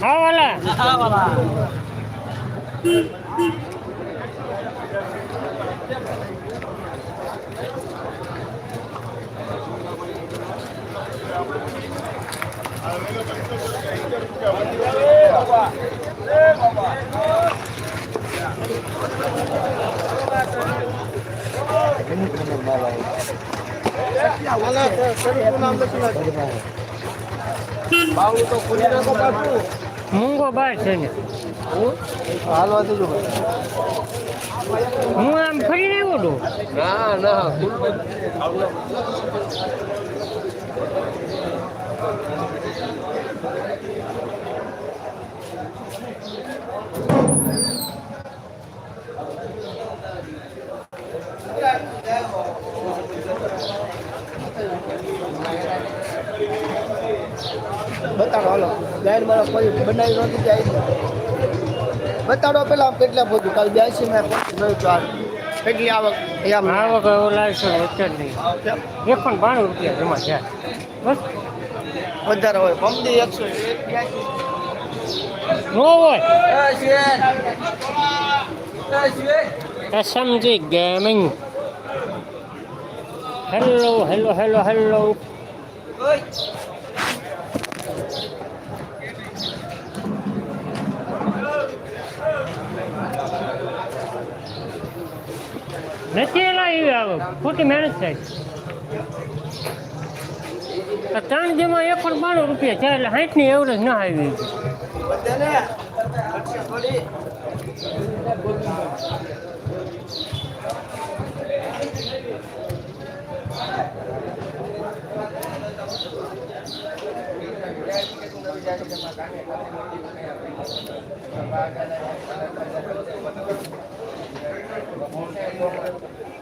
હા વાલા મૂંગો બાર છે ને. હાલવા દેજો હું આમ ફરીને આવ્યો છું ના ના બતાડો હાલો. ગાયન મારા પછી બનાવી નહોતી જાય બતાડો પેલા આમ કેટલા પહોંચ્યું કાલ બ્યાસી મેં પહોંચ્યું ચાર કેટલી આવક? એ આમ આ વખત ઓલાવીસો ને જ નહીં. એક પણ બાણું રૂપિયા જમા છે. બસ. વધારે હોય. પમદી એકસો નો હોય. સમજી gaming. Hello hello hello hello નથી એલા એવી આવે ખોટી મહેનત થાય. ત્રણ જેમાં એક પણ બાણું રૂપિયા છે, એટલે સાઠ એવરેજ ના આવી Thank તો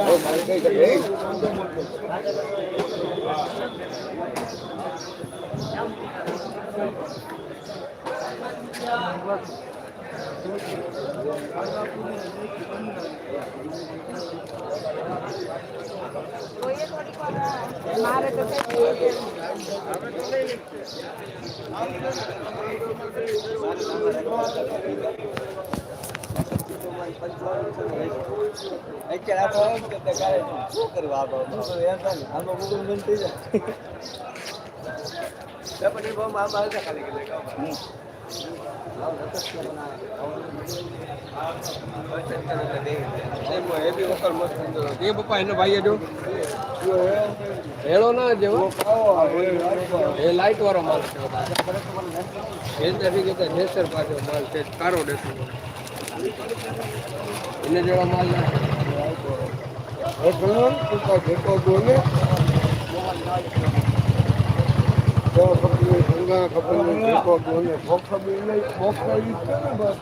ગૂગલ બંધ થઈ જાય પછી બહુ આમ આવે છે ખાલી ખાલી એ પપ્પા એનો ભાઈ જો હેળો ના જેવો એ લાઈટ વાળો માલ છે નેસર પાછો માલ છે કારો ડેસર એને જેવો માલ ના એ ઘણો ટૂંકા ઘેટો બોલે તો ખબર ગંગા ખબર ઘેટો બોલે ભોખ ખબર નહીં ભોખ કરી છે ને બસ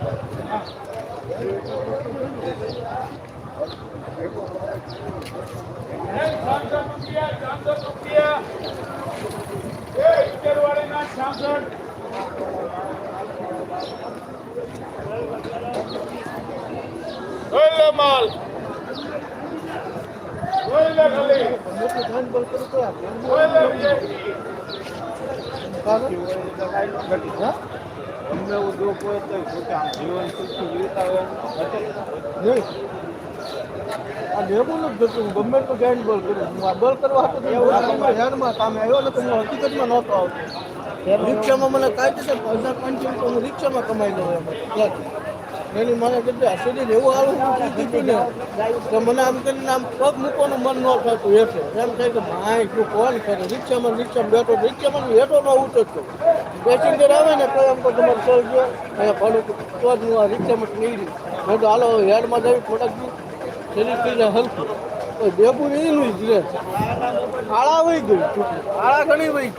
માલ દુઃખ હોય તો જીવન સુખી જીવતા આ નથી જતું ગમે તો ગેન્ડ બોલ કરું હું આ બોલ કરવા હતો ધ્યાનમાં કામે આવ્યો ને તો હું હકીકતમાં નહોતો આવતો રિક્ષામાં મને કાઢી છે હજાર પાંચસો હું રિક્ષામાં કમાઈ લઉં એમ. ત્યાંથી એની મને કીધું, આ સુધી એવું આવું કીધું ને કે મને આમ કરીને આમ પગ મૂકવાનું મન ન થતું એટલે એમ થાય કે, ભાઈ, તું કોણ કરે રિક્ષામાં રિક્ષામાં બેઠો, રિક્ષામાં હેઠો ન ઉતરતો પેસેન્જર આવે ને, તો એમ તો તમારે ચલ ગયો. અહીંયા ભાડું તો જ હું આ રિક્ષામાં નીકળી મેં તો હાલો હેડમાં જઈ થોડાક શરીર થઈ જાય હલકું. તો બેબુ એનું જ રે આળા વહી ગયું આળા ઘણી વહી